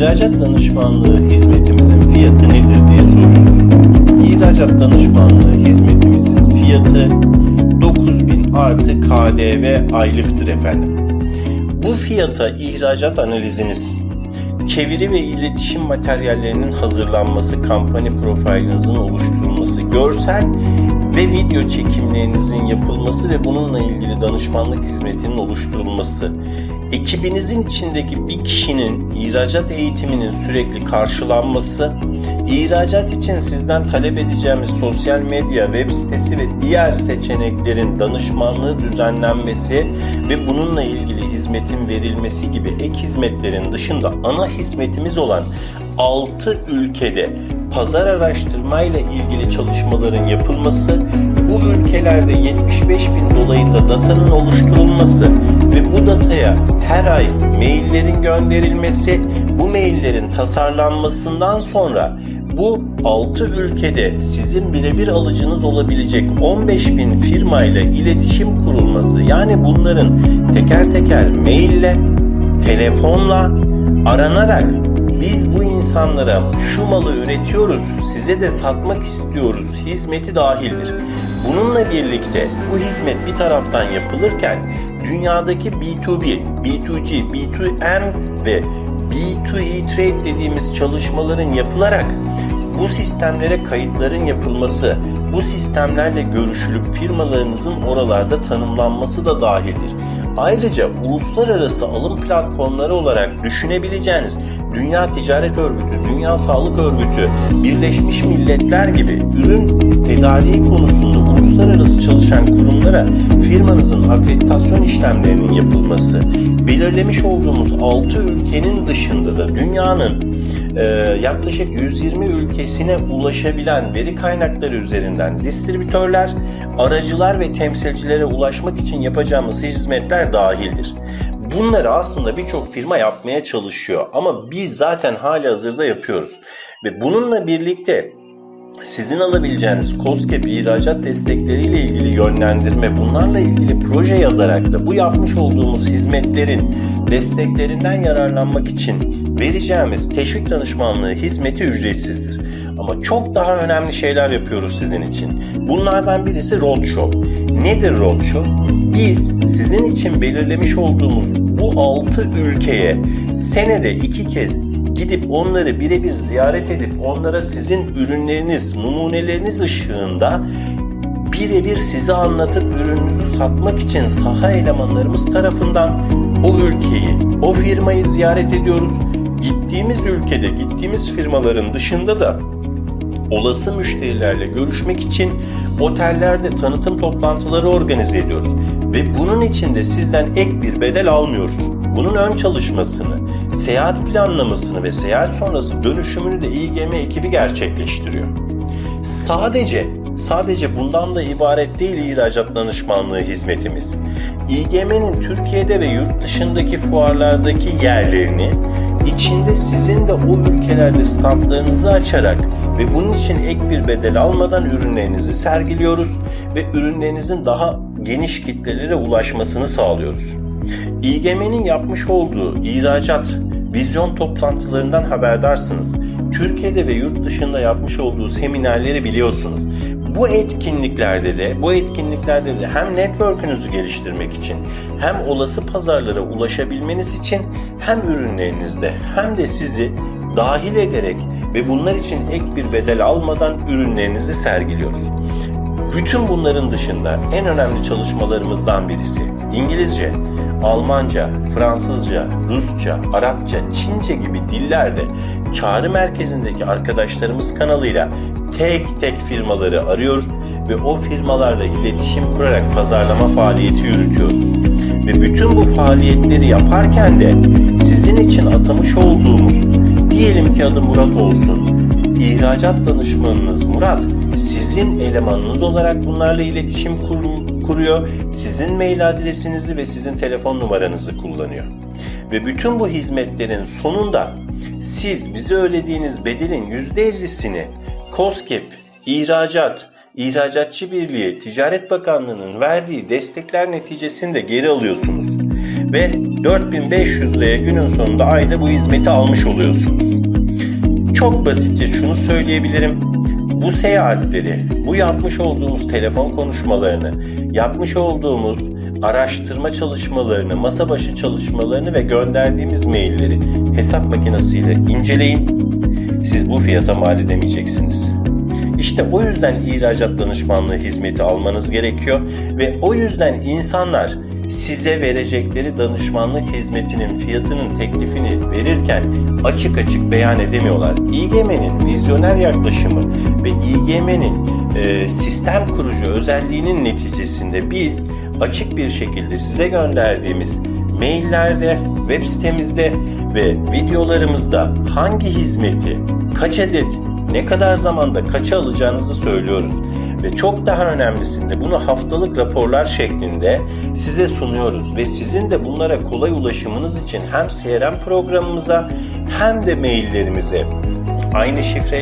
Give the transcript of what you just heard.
İhracat danışmanlığı hizmetimizin fiyatı nedir diye soruyorsunuz. İhracat danışmanlığı hizmetimizin fiyatı 9000 artı KDV aylıktır efendim. Bu fiyata ihracat analiziniz, çeviri ve iletişim materyallerinin hazırlanması, kampanya profilinizin oluşturulması, görsel ve video çekimlerinizin yapılması ve bununla ilgili danışmanlık hizmetinin oluşturulması, ekibinizin içindeki bir kişinin ihracat eğitiminin sürekli karşılanması, ihracat için sizden talep edeceğimiz sosyal medya, web sitesi ve diğer seçeneklerin danışmanlığı düzenlenmesi ve bununla ilgili hizmetin verilmesi gibi ek hizmetlerin dışında ana hizmetimiz olan 6 ülkede pazar araştırmayla ilgili çalışmaların yapılması, bu ülkelerde 75 bin dolayında datanın oluşturulması ve bu dataya her ay maillerin gönderilmesi, bu maillerin tasarlanmasından sonra bu 6 ülkede sizin birebir alıcınız olabilecek 15 bin firmayla iletişim kurulması yani bunların teker teker maille, telefonla aranarak biz bu insanlara şu malı üretiyoruz, size de satmak istiyoruz hizmeti dahildir. Bununla birlikte bu hizmet bir taraftan yapılırken dünyadaki B2B, B2G, B2M ve B2E trade dediğimiz çalışmaların yapılarak bu sistemlere kayıtların yapılması, bu sistemlerle görüşülüp firmalarınızın oralarda tanımlanması da dahildir. Ayrıca uluslararası alım platformları olarak düşünebileceğiniz Dünya Ticaret Örgütü, Dünya Sağlık Örgütü, Birleşmiş Milletler gibi ürün tedariği konusunda uluslararası çalışan kurumlara firmanızın akreditasyon işlemlerinin yapılması, belirlemiş olduğumuz 6 ülkenin dışında da dünyanın e, yaklaşık 120 ülkesine ulaşabilen veri kaynakları üzerinden distribütörler, aracılar ve temsilcilere ulaşmak için yapacağımız hizmetler dahildir. Bunları aslında birçok firma yapmaya çalışıyor ama biz zaten hali hazırda yapıyoruz. Ve bununla birlikte sizin alabileceğiniz COSGAP ihracat destekleriyle ilgili yönlendirme, bunlarla ilgili proje yazarak da bu yapmış olduğumuz hizmetlerin desteklerinden yararlanmak için vereceğimiz teşvik danışmanlığı hizmeti ücretsizdir. Ama çok daha önemli şeyler yapıyoruz sizin için. Bunlardan birisi Roadshow. Nedir Roadshow? Biz sizin için belirlemiş olduğumuz bu 6 ülkeye senede iki kez gidip onları birebir ziyaret edip onlara sizin ürünleriniz, numuneleriniz ışığında birebir size anlatıp ürününüzü satmak için saha elemanlarımız tarafından o ülkeyi, o firmayı ziyaret ediyoruz. Gittiğimiz ülkede, gittiğimiz firmaların dışında da olası müşterilerle görüşmek için otellerde tanıtım toplantıları organize ediyoruz. Ve bunun için de sizden ek bir bedel almıyoruz. Bunun ön çalışmasını, seyahat planlamasını ve seyahat sonrası dönüşümünü de İGM ekibi gerçekleştiriyor. Sadece sadece bundan da ibaret değil ihracat danışmanlığı hizmetimiz. İGM'nin Türkiye'de ve yurt dışındaki fuarlardaki yerlerini içinde sizin de o ülkelerde standlarınızı açarak ve bunun için ek bir bedel almadan ürünlerinizi sergiliyoruz ve ürünlerinizin daha geniş kitlelere ulaşmasını sağlıyoruz. İGM'nin yapmış olduğu ihracat vizyon toplantılarından haberdarsınız. Türkiye'de ve yurt dışında yapmış olduğu seminerleri biliyorsunuz. Bu etkinliklerde de, bu etkinliklerde de hem network'ünüzü geliştirmek için, hem olası pazarlara ulaşabilmeniz için hem ürünlerinizde hem de sizi dahil ederek ve bunlar için ek bir bedel almadan ürünlerinizi sergiliyoruz. Bütün bunların dışında en önemli çalışmalarımızdan birisi İngilizce, Almanca, Fransızca, Rusça, Arapça, Çince gibi dillerde çağrı merkezindeki arkadaşlarımız kanalıyla tek tek firmaları arıyor ve o firmalarla iletişim kurarak pazarlama faaliyeti yürütüyoruz. Ve bütün bu faaliyetleri yaparken de sizin için atamış olduğumuz diyelim ki adı Murat olsun. İhracat danışmanınız Murat sizin elemanınız olarak bunlarla iletişim kur- kuruyor. Sizin mail adresinizi ve sizin telefon numaranızı kullanıyor. Ve bütün bu hizmetlerin sonunda siz bize ödediğiniz bedelin %50'sini COSGAP, ihracat, İhracatçı Birliği, Ticaret Bakanlığı'nın verdiği destekler neticesinde geri alıyorsunuz. ve 4500 liraya günün sonunda ayda bu hizmeti almış oluyorsunuz. Çok basitçe şunu söyleyebilirim. Bu seyahatleri, bu yapmış olduğumuz telefon konuşmalarını, yapmış olduğumuz araştırma çalışmalarını, masa başı çalışmalarını ve gönderdiğimiz mailleri hesap makinesiyle inceleyin. Siz bu fiyata mal edemeyeceksiniz. İşte o yüzden ihracat danışmanlığı hizmeti almanız gerekiyor ve o yüzden insanlar size verecekleri danışmanlık hizmetinin fiyatının teklifini verirken açık açık beyan edemiyorlar. İGM'nin vizyoner yaklaşımı ve İGM'nin e, sistem kurucu özelliğinin neticesinde biz açık bir şekilde size gönderdiğimiz maillerde, web sitemizde ve videolarımızda hangi hizmeti, kaç adet, ne kadar zamanda kaça alacağınızı söylüyoruz. Ve çok daha önemlisinde bunu haftalık raporlar şeklinde size sunuyoruz. Ve sizin de bunlara kolay ulaşımınız için hem CRM programımıza hem de maillerimize aynı şifre